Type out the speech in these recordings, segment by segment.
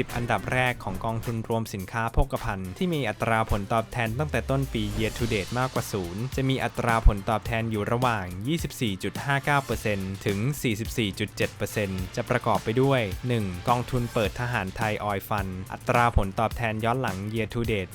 10 อันดับแรกของกองทุนรวมสินค้าโภคภัณฑ์ที่มีอัตราผลตอบแทนตั้งแต่ต้นปี year to date มากกว่า 0 จะมีอัตราผลตอบแทนอยู่ระหว่าง 24.59%ถึง 44.7%จะประกอบไปด้วย 1. กองทุนเปิดทหารไทยออยฟัน อัตราผลตอบแทนย้อนหลัง year to date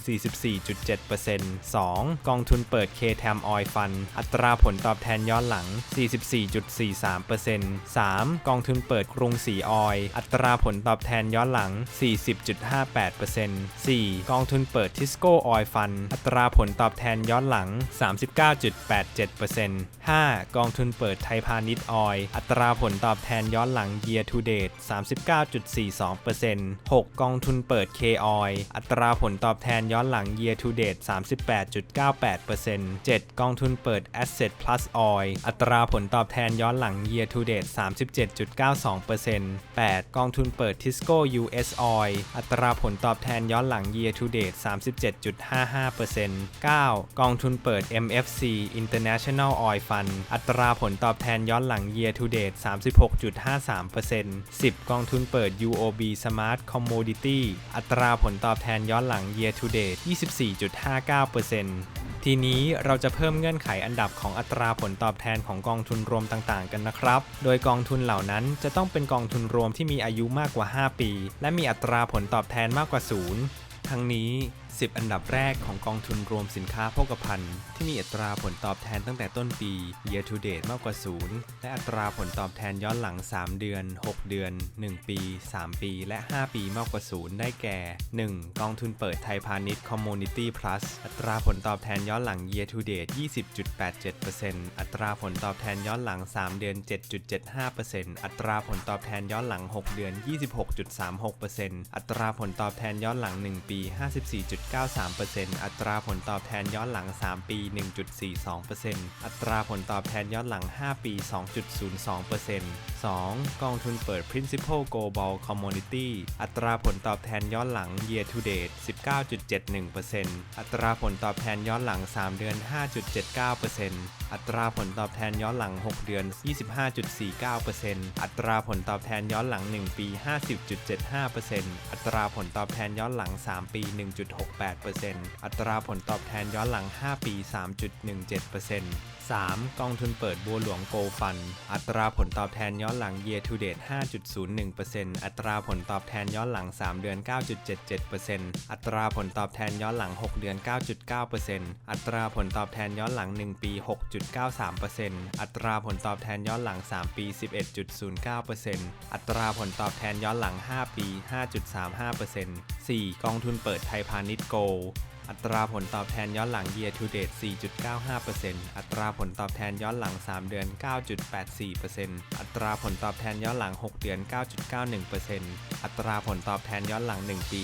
44.7% 2. กองทุนเปิด KTAM Oil Fund อัตราผลตอบแทนย้อนหลัง 44.43% 3. กองทุนเปิดกรุงศรีออย อัตราผลตอบแทนย้อนหลัง40.58% 4. กองทุนเปิด Tisco Oil Fund อัตราผลตอบแทนย้อนหลัง 39.87% 5. กองทุนเปิดไทยพาณิชย์ออย อัตราผลตอบแทนย้อนหลัง year to date 39.42% 6. กองทุนเปิด K Oil อัตราผลตอบแทนย้อนหลัง year to date 38.98% 7. กองทุนเปิด Asset Plus Oil อัตราผลตอบแทนย้อนหลัง year to date 37.92% 8. กองทุนเปิด Tisco US Oil อัตราผลตอบแทนย้อนหลัง year to date 37.55% 9. กองทุนเปิด MFC International Oil Fund อัตราผลตอบแทนย้อนหลัง year to date 36.53% 10. กองทุนเปิด UOB Smart Commodity อัตราผลตอบแทนย้อนหลัง year to date 24.59% ทีนี้เราจะเพิ่มเงื่อนไขอันดับของอัตราผลตอบแทนของกองทุนรวมต่างๆ กันนะครับ โดยกองทุนเหล่านั้นจะต้องเป็นกองทุนรวมที่มีอายุมากกว่า 5 ปี และมีอัตราผลตอบแทนมากกว่า 0 ทั้งนี้ 10 อันดับแรกของกองทุนรวมสินค้าโภคภัณฑ์ ที่มีอัตราผลตอบแทนตั้งแต่ต้นปี year to date มากกว่า 0 และอัตราผลตอบแทนย้อนหลัง 3 เดือน 6 เดือน 1 ปี 3 ปี และ 5 ปีมากกว่า 0 ได้แก่ 1. กองทุนเปิดไทยพาณิชย์ Community Plus อัตราผลตอบแทนย้อนหลัง year to date 20.87%อัตราผลตอบแทนย้อนหลัง 3 เดือน 7.75%อัตราผลตอบแทนย้อนหลัง 6 เดือน 26.36%อัตราผลตอบแทนย้อนหลัง 1 ปี54.93%อัตราผลตอบแทนย้อนหลัง 3 ปี 1.42%อัตราผลตอบแทนย้อนหลัง 5 ปี 2.02% 2. กองทุนเปิด Principal Global Commodity อัตราผลตอบแทนย้อนหลัง year to date 19.71%อัตราผลตอบแทนย้อนหลัง 3 เดือน 5.79%อัตราผลตอบแทนย้อนหลัง 6 เดือน 25.49%อัตราผลตอบแทนย้อนหลัง 1 ปี 50.75%อัตราผลตอบแทนย้อนหลัง 3 ปี 1.6 1.68%อัตราผลตอบแทนย้อนหลัง 5 ปี 3.17% 3. กองทุนเปิดบัวหลวงโกลฟัน อัตราผลตอบแทนย้อนหลัง year to date 5.01%อัตราผลตอบแทนย้อนหลัง 3 เดือน 9.77%อัตราผลตอบแทนย้อนหลัง 6 เดือน 9.9%อัตราผลตอบแทนย้อนหลัง 1 ปี 6.93%อัตราผลตอบแทนย้อนหลัง 3 ปี 11.09%อัตราผลตอบแทนย้อนหลัง 5 ปี 5.35% 4. กองทุนเปิดไทยพาณิชย์โกลอัตราผลตอบแทนย้อนหลัง year to date 4.95%อัตราผลตอบแทนย้อนหลัง 3 เดือน 9.84%อัตราผลตอบแทนย้อนหลัง 6 เดือน 9.91%อัตราผลตอบแทนย้อนหลัง 1 ปี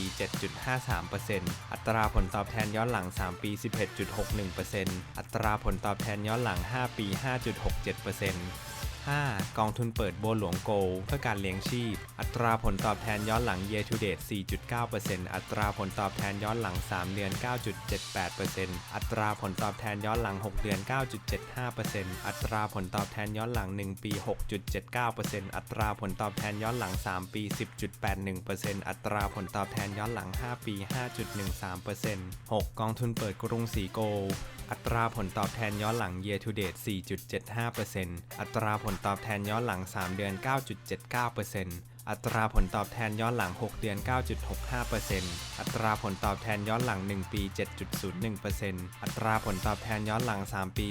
7.53%อัตราผลตอบแทนย้อนหลัง 3 ปี 11.61%อัตราผลตอบแทนย้อนหลัง 5 ปี 5.67% 5. กองทุนเปิดโบหลวงโกลเพื่อการเลี้ยงชีพ อัตราผลตอบแทนย้อนหลัง year to date 4.9%อัตราผลตอบแทนย้อนหลัง 3 เดือน 9.78%อัตราผลตอบแทนย้อนหลัง 6 เดือน 9.75%อัตราผลตอบแทนย้อนหลัง 1 ปี 6.79%อัตราผลตอบแทนย้อนหลัง 3 ปี 10.81%อัตราผลตอบแทนย้อนหลัง 5 ปี 5.13% 6. กองทุนเปิดกรุงศรีโกลอัตราผลตอบแทนย้อนหลัง year to date 4.75%อัตราผลตอบแทนย้อนหลัง 3 เดือน 9.79%อัตราผลตอบแทนย้อนหลัง 6 เดือน 9.65%อัตราผลตอบแทนย้อนหลัง 1 ปี 7.01%อัตราผลตอบแทนย้อนหลัง 3 ปี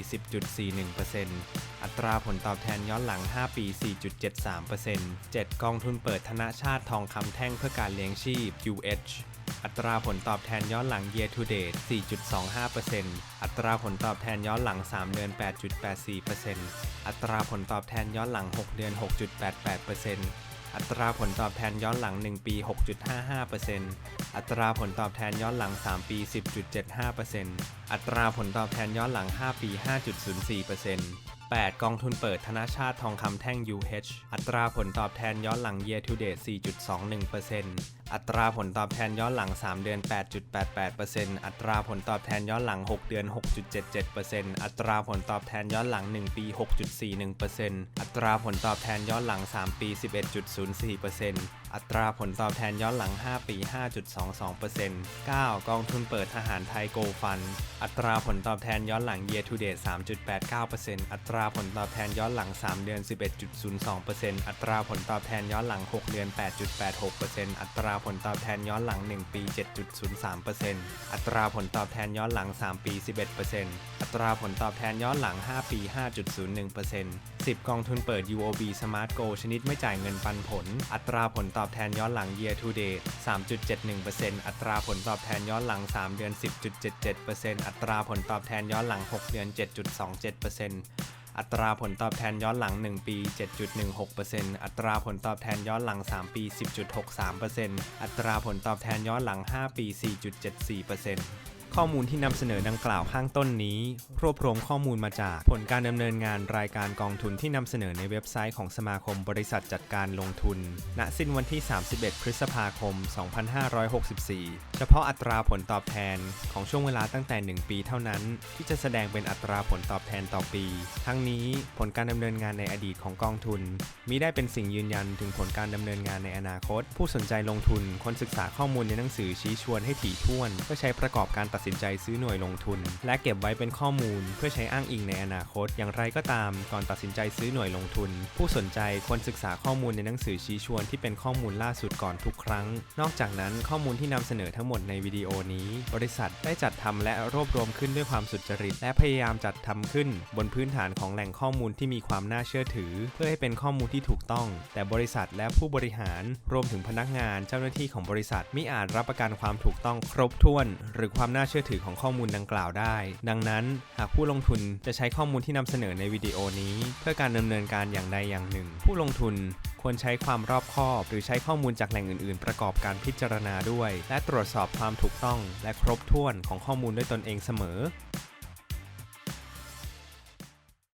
10.41%อัตราผลตอบแทนย้อนหลัง 5 ปี 4.73% 7. กองทุนเปิดธนาชาติทองคำแท่งเพื่อการเลี้ยงชีพ UH อัตราผลตอบแทนย้อนหลัง year to date 4.25%อัตราผลตอบแทนย้อนหลัง 3 เดือน 8.84%อัตราผลตอบแทนย้อนหลัง 6 เดือน 6.88%อัตราผลตอบแทนย้อนหลัง 1 ปี 6.55%อัตราผลตอบแทนย้อนหลัง 3 ปี 10.75%อัตราผลตอบแทนย้อนหลัง 5 ปี 5.04% 8. กองทุนเปิดธนาชาติทองคำแท่ง UH อัตราผลตอบแทนย้อนหลัง year to date 4.21%อัตราผลตอบแทนย้อนหลัง 3 เดือน 8.88%อัตราผลตอบแทนย้อนหลัง 6 เดือน 6.77%อัตราผลตอบแทนย้อนหลัง 1 ปี 6.41%อัตราผลตอบแทนย้อนหลัง 3 ปี 11.04%อัตราผลตอบแทนย้อนหลัง 5 ปี 5.22% 9. กองทุนเปิดทหารไทยโกลฟัน อัตราผลตอบแทนย้อนหลัง year to date 3.89%อัตราผลตอบแทนย้อนหลัง 3 เดือน 11.02%อัตราผลตอบแทนย้อนหลัง 6 เดือน 8.86%อัตราผลตอบแทนย้อนหลัง 1 ปี 7.03%อัตราผลตอบแทนย้อนหลัง 3 ปี 11%อัตราผลตอบแทนย้อนหลัง 5 ปี 5.01% 10 กองทุนเปิด UOB Smart Go ชนิดไม่จ่ายเงินปันผล อัตราผลตอบแทนย้อนหลัง year to date 3.71%อัตราผลตอบแทนย้อนหลัง 3 เดือน 10.77%อัตราผลตอบแทนย้อนหลัง 6 เดือน 7.27%อัตราผลตอบแทนย้อนหลัง 1 ปี 7.16%อัตราผลตอบแทนย้อนหลัง 3 ปี 10.63%อัตราผลตอบแทนย้อนหลัง 5 ปี 4.74% ข้อมูลที่นำเสนอดังกล่าวข้างต้นนี้ รวบรวมข้อมูลมาจากผลการดำเนินงานรายการกองทุนที่นำเสนอในเว็บไซต์ของสมาคมบริษัทจัดการลงทุน ณ สิ้นวันที่ 31 พฤษภาคม 2564 เฉพาะอัตราผลตอบแทนของช่วงเวลาตั้งแต่ 1 ปีเท่านั้น ที่จะแสดงเป็นอัตราผลตอบแทนต่อปี ทั้งนี้ผลการดำเนินงานในอดีตของกองทุนมิได้เป็นสิ่งยืนยันถึงผลการดำเนินงานในอนาคต ผู้สนใจลงทุนควรศึกษาข้อมูลในหนังสือชี้ชวนให้ถี่ถ้วนเพื่อใช้ประกอบการตัดสินใจซื้อหน่วยลงทุน และเก็บไว้เป็นข้อมูล เพื่อใช้อ้างอิงในอนาคต อย่างไรก็ตาม ก่อนตัดสินใจซื้อหน่วยลงทุน ผู้สนใจควรศึกษาข้อมูลในหนังสือชี้ชวนที่เป็นข้อมูลล่าสุดก่อนทุกครั้ง นอกจากนั้นข้อมูลที่นำเสนอทั้งหมดในวิดีโอนี้ บริษัทได้จัดทำและรวบรวมขึ้นด้วยความสุจริต และพยายามจัดทำขึ้น บนพื้นฐานของแหล่งข้อมูลที่มีความน่าเชื่อถือ เพื่อให้เป็นข้อมูลที่ถูกต้อง แต่บริษัทและผู้บริหารรวมถึงพนักงานเจ้าหน้าที่ของบริษัทมิอาจรับประกันความถูกต้องครบถ้วน หรือความน่าเชื่อถือของข้อมูลดังกล่าวได้ ดังนั้นหากผู้ลงทุนจะใช้ข้อมูลที่นำเสนอในวิดีโอนี้ เพื่อการดำเนินการอย่างใดอย่างหนึ่ง ผู้ลงทุนควรใช้ความรอบคอบ หรือใช้ข้อมูลจากแหล่งอื่น ๆ ประกอบการพิจารณาด้วย และตรวจสอบความถูกต้องและครบถ้วนของข้อมูลด้วยตนเองเสมอ